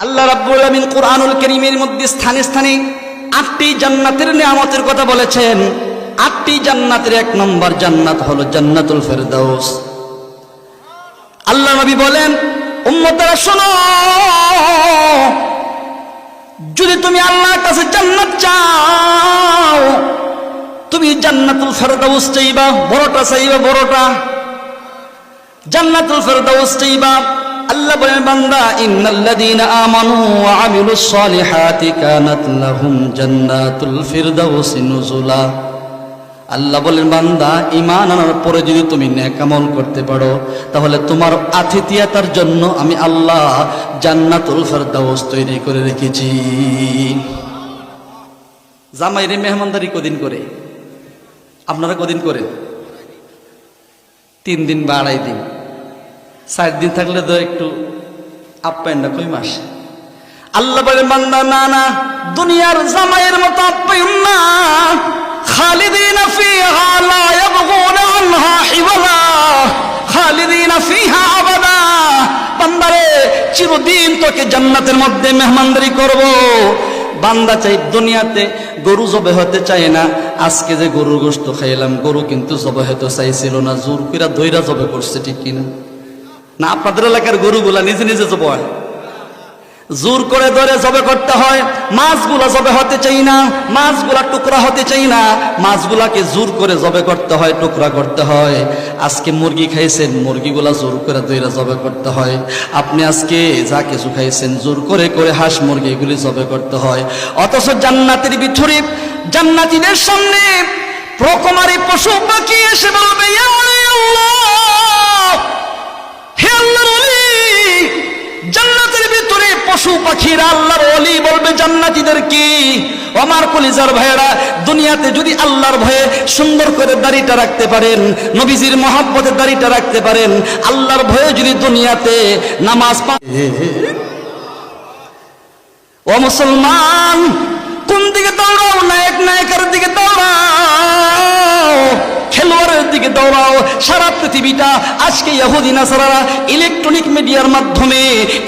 আল্লাহ রাব্বুল আমিন কোরআনুল কারীমের মধ্যে স্থানে স্থানে আটটি জান্নাতের নিয়ামতের কথা বলেছেন। আটটি জান্নাতের এক নম্বর জান্নাত হলো জান্নাতুল ফেরদাউস। আল্লাহ নবী বলেন, উম্মতেরা শোনো, যদি তুমি আল্লাহর কাছে জান্নাত চাও, তুমি জান্নাতুল ফেরদাউস চাইবা, বড়টা চাইবা, বড়টা। জান্নাতুল ফেরদাউস চাইবা আল্লাহ বলেন, বান্দা, ইন্নাল্লাযীনা আমানু ওয়া আমিলুস সালিহাতি কানাত লাহুম জান্নাতুল ফিরদাউস নুজুলা। আল্লাহ বলেন, বান্দা, ঈমান আনার পরে যদি তুমি নেক আমল করতে পারো, তাহলে তোমার আতিথিয়তার জন্য আমি আল্লাহ জান্নাতুল ফেরদাউস তৈরি করে রেখেছি। জামাইরে মেহমানদারি কদিন করে? আপনারা কদিন করেন? তিন দিন বা আড়াই দিন। চার দিন থাকলে তো একটু আপ্যায়নটা কই মাস? আল্লাহ বলে, বান্দা, না না, দুনিয়ার জামাইয়ের মতো আপ্যায়ন না খালিদিনা ফিহা লা ইয়াবগুনা আনহা হিওয়ালা খালিদিনা ফিহা আবাদা। বান্দারে চিরদিন তোকে জান্নাতের মধ্যে মেহমানদারি করব। বান্দা চাই দুনিয়াতে গরু জবে হতে চায় না। আজকে যে গরুর গোস্ত খাইলাম, গরু কিন্তু জবে হতে চাইছিল না। জোর কইরা দইরা জবে করছে ঠিক কিনা? না আপনাদের এলাকার গরুগুলা নিজে নিজে জব জোর করে ধরে জবে করতে হয় মাছগুলা জবে হতে চাই না মাছগুলা টুকরা হতে চাই না মাছগুলাকে জোর করে জবে করতে হয় টুকরা করতে হয়। আজকে মুরগি খাইছেন মুরগিগুলা জোর করে দইরা জবে করতে হয়। আপনি আজকে যা কিছু খাইছেন জোর করে করে হাঁস মুরগি এগুলি জবে করতে হয়। অথচ জান্নাতের ভিতরে জান্নাতীদের সামনে প্রকমারি পশু পাখি এসে বলবে "ইয়া আল্লাহ, পশু পাখিরা আল্লাহর ওলি বলবে জান্নাতীদের কি? আমার কলিজার ভাইয়েরা দুনিয়াতে যদি আল্লাহর ভয়ে সুন্দর করে দাড়িটা রাখতে পারেন নবীজির মহাব্বতের দাড়িটা রাখতে পারেন আল্লাহর ভয়ে যদি দুনিয়াতে নামাজ পা ও মুসলমান কোন দিকে দৌড়াও নায়ক নায়কের দিকে দৌড়াও। খেলোয়াড়ের দিকে দৌড়াও। সারা পৃথিবীটা আজকে ইহুদি নাসারারা ইলেকট্রনিক মিডিয়ার মাধ্যমে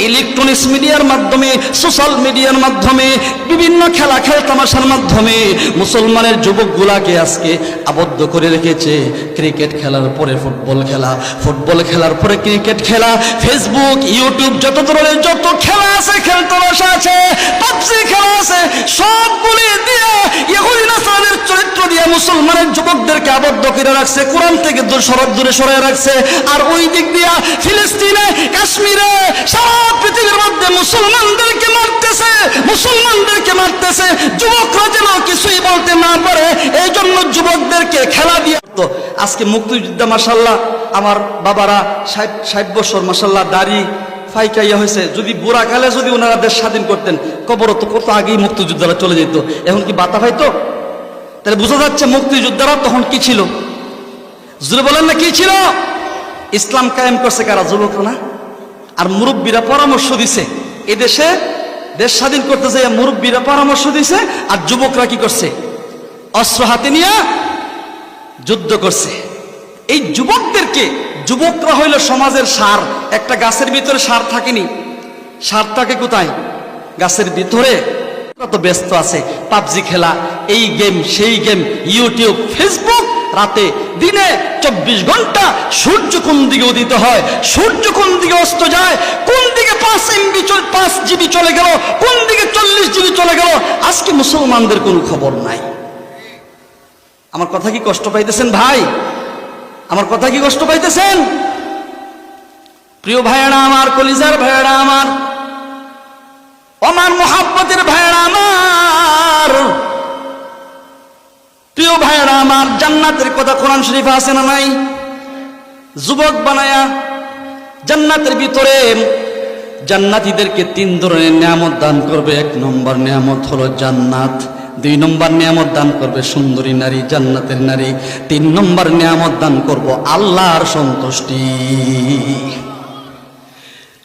ইলেকট্রনিক্স মিডিয়ার মাধ্যমে সোশ্যাল মিডিয়ার মাধ্যমে, বিভিন্ন খেলা, খেল তামাশার মাধ্যমে মুসলমানের যুবকগুলাকে আজকে আবদ্ধ করে রেখেছে। ক্রিকেট খেলার পরে ফুটবল খেলা ফুটবল খেলার পরে ক্রিকেট খেলা ফেসবুক ইউটিউব যত ধরনের, যত খেলা আছে, খেল তামাশা আছে পাবজি খেলা আছে, সবগুলি দিয়ে ইহুদি নাসারাদের চরিত্র দিয়ে মুসলমানের যুবকদেরকে আবদ্ধ করে রাখছে কোরআন থেকে সরব দূরে সরাই রাখছে। আর ওই দিক দিয়া ফিলিস্তিনে, কাশ্মীরে, সারা পৃথিবীর মধ্যে মুসলমানদেরকে মারতেছে মুসলমানদেরকে মারতেছে। যুবকরা যেন কিছুই বলতে না পারে এই জন্য যুবকদেরকে খেলা দিয়ে তো আজকে মুক্তিযোদ্ধা মাসাল্লাহ আমার বাবারা ষাট বছর মাসাল্লাহ দাড়ি ফাইকাইয়া হয়েছে। যদি বুড়াকালে যদি ওনারা দেশ স্বাধীন করতেন কবর তো কত আগেই মুক্তিযোদ্ধারা চলে যেত। এখন কি বাতা পাইতো তাহলে বোঝা যাচ্ছে মুক্তিযোদ্ধারা তখন কি ছিল? জুড়ে বলেন না, কি ছিল? ইসলাম কায়েম করছে কারা? যুবকরা। না আর মুরব্বীরা পরামর্শ দিছে এদেশে দেশ স্বাধীন করতে চাই মুরব্বীরা পরামর্শ দিছে, আর যুবকরা কি করছে? অস্ত্র হাতে নিয়ে যুদ্ধ করছে। এই যুবকদেরকে, যুবকরা হইল সমাজের সার। একটা গাছের ভিতরে সার থাকেনি। সার থাকে কোথায়? গাছের ভিতরে। কত ব্যস্ত আছে, পাবজি খেলা, এই গেম, সেই গেম, ইউটিউব, ফেসবুক, রাতে, দিনে চব্বিশ ঘণ্টা সূর্য কোন দিকে উদিত হয়? সূর্য কোন দিকে অস্ত যায়? কোন দিকে পাঁচ এমবি পাঁচ জিবি চলে গেল? কোন দিকে চল্লিশ জিবি চলে গেল? আজকে মুসলমানদের কোনো খবর নাই। আমার কথা কি কষ্ট পাইতেছেন ভাই? আমার কথা কি কষ্ট পাইতেছেন? প্রিয় ভাইয়েরা আমার, কলিজার ভাইয়েরা আমার আমার মোহাব্বতের ভাইয়েরা আমার প্রিয় ভাইয়েরা, আমার জান্নাতের কথা কোরআন শরীফ আছে না নাই? যুবক বানায়া জান্নাতের ভিতরে জান্নাতিদেরকে তিন ধরনের নিয়ামত দান করবে। এক নম্বর নিয়ামত হলো জান্নাত, দুই নম্বর নিয়ামত দান করবে সুন্দরী নারী, জান্নাতের নারী, তিন নম্বর নিয়ামত দান করব আল্লাহর সন্তুষ্টি।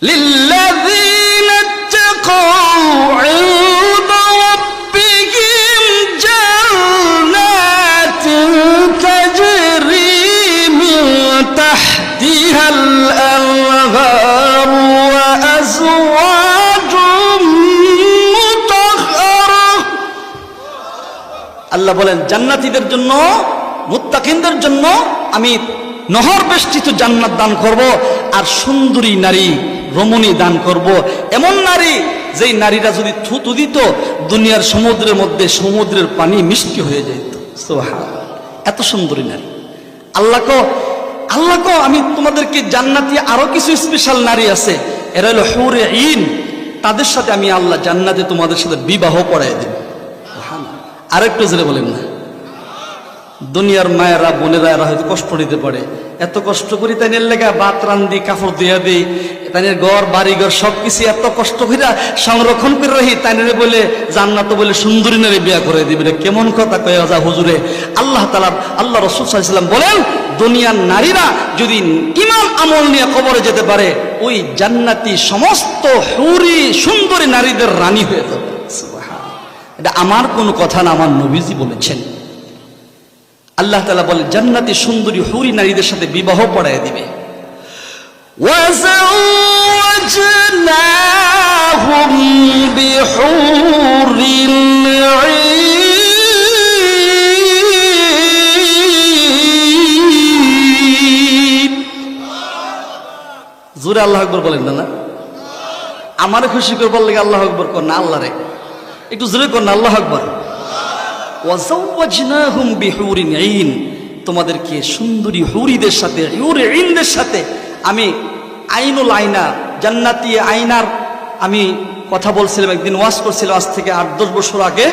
লিল্লাযীনা তাকাউ আল্লাহ বলেন, জান্নাতীদের জন্য, মুত্তাকিনদের জন্য আমি নহর বেষ্টিত জান্নাত দান করব, আর সুন্দরী নারী রমণী দান করব। এমন নারী যেই নারীরা যদি থুতু দিত, দুনিয়ার সমুদ্রের মধ্যে সমুদ্রের পানি মিষ্টি হয়ে যেত। এত সুন্দরী নারী। আল্লাহ আল্লাহ কো, আমি তোমাদেরকে জান্নাতি আরও কিছু স্পেশাল নারী আছে। এরা হলো হুরে ইন তাদের সাথে আমি আল্লাহ জান্নাতে তোমাদের সাথে বিবাহ করাই দেব। আরেকটু জেলে বলেন না। দুনিয়ার মায়েরা, বোনেরা এরা হয়তো কষ্ট নিতে পারে। এত কষ্ট করি তাই লেগা বাত রান্দি কাপড় দিয়া দিই। তাইনের ঘর বাড়ি ঘর সব কিছু এত কষ্ট কইরা সংরক্ষণ করে রাখি, তাইনের বলে, জান্নাত বলে সুন্দরী নারী বিয়া করে দিবে কেমন কথা কয়ে যা হুজুরে? আল্লাহ তালা আল্লাহ রসুল সাল্লাম বলেন, দুনিয়ার নারীরা যদি ইমান আমল নিয়ে কবরে যেতে পারে, ওই জান্নাতি সমস্ত হুরি সুন্দরী নারীদের রানী হয়ে যাবে। এটা আমার কোনো কথা না আমার নবীজি বলেছেন। আল্লাহ তালা বলে জান্নাতি সুন্দরী হরি নারীদের সাথে বিবাহ পড়ায় দিবে। জোরে আল্লাহ আকবর বলেন না আমার খুশি করবার লেগে আল্লাহ আকবর কর না আল্লাহ রে একটু জোরে কর না, আল্লাহ আকবর। তোমাদেরকে সুন্দরী হুরিদের সাথে, হুর সাথে আমি আইনুল আইনা জান্নাতি আইনার আমি কথা বলছিলাম, একদিন ওয়াজ করছিলাম আজ থেকে আট, দশ বছর আগে,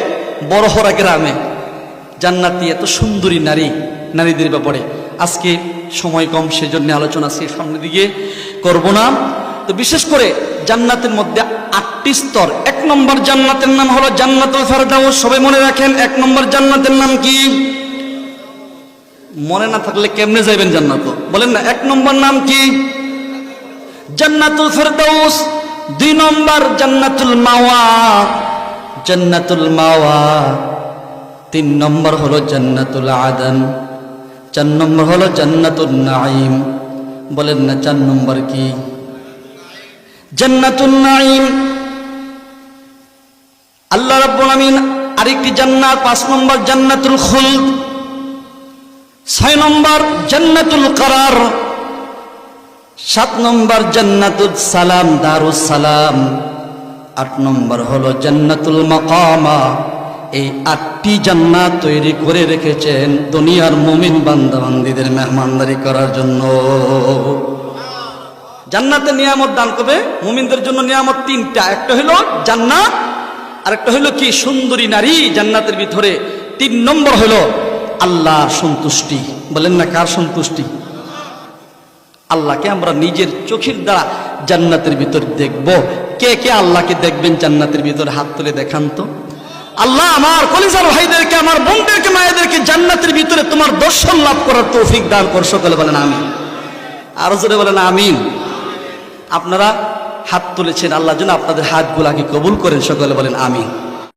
বড়হরা গ্রামে। জান্নাতি এত সুন্দরী নারী, নারীদের ব্যাপারে। আজকে সময় কম, সেজন্য আলোচনা আজকে সামনের দিকে করব না। তো বিশেষ করে জান্নাতের মধ্যে আটটি স্তর। এক নম্বর জান্নাতের নাম হলো জান্নাতুল ফেরদাউস। সবাই মনে রাখেন, এক নম্বর জান্নাতের নাম কি? মনে না থাকলে কেমনে যাবেন জান্নাত? বলেন না, এক নম্বর নাম কি? জান্নাতুল ফেরদাউস। দুই নম্বর জান্নাতুল মাওয়া। জান্নাতুল মাওয়া। তিন নম্বর হলো জান্নাতুল আদন। চার নম্বর হলো জান্নাতুল নাইম বলেন না, চার নম্বর কি? জান্নাতুল নাইম আল্লাহ রাব্বুল আমিন আরেকটি জান্নাত, পাঁচ নম্বর জান্নাতুল খুলদ, ছয় নম্বর জান্নাতুল করার, সাত নম্বর জান্নাতুল সালাম, দারুস সালাম, আট নম্বর হলো জান্নাতুল মাকামা। এই আটটি জান্নাত তৈরি করে রেখেছেন দুনিয়ার মুমিন বান্দাবান্দিদের মেহমানদারি করার জন্য। জান্নাতের নিয়ামত দান করবে, মুমিনদের জন্য নিয়ামত তিনটা। একটা হলো জান্নাত আর একটা হলো কি, সুন্দরী নারী জান্নাতের ভিতরে তিন নম্বর হলো আল্লাহ সন্তুষ্টি। বলেন না কার সন্তুষ্টি? আল্লাহকে আমরা নিজের চোখের দ্বারা জান্নাতের ভিতর দেখব। কে কে আল্লাহকে দেখবেন জান্নাতের ভিতরে? হাত তুলে দেখান তো। আল্লাহ আমার কলিজার ভাইদেরকে, আমার বোনদেরকে, মায়েদেরকে জান্নাতের ভিতরে তোমার দর্শন লাভ করার তৌফিক দান কর। সকলে বলেন আমিন। আরও জোরে বলেন আমিন। আপনারা হাত তুলেছেন আল্লাহ যেন আপনাদের হাতগুলাকে কবুল করেন সকলে বলেন আমিন।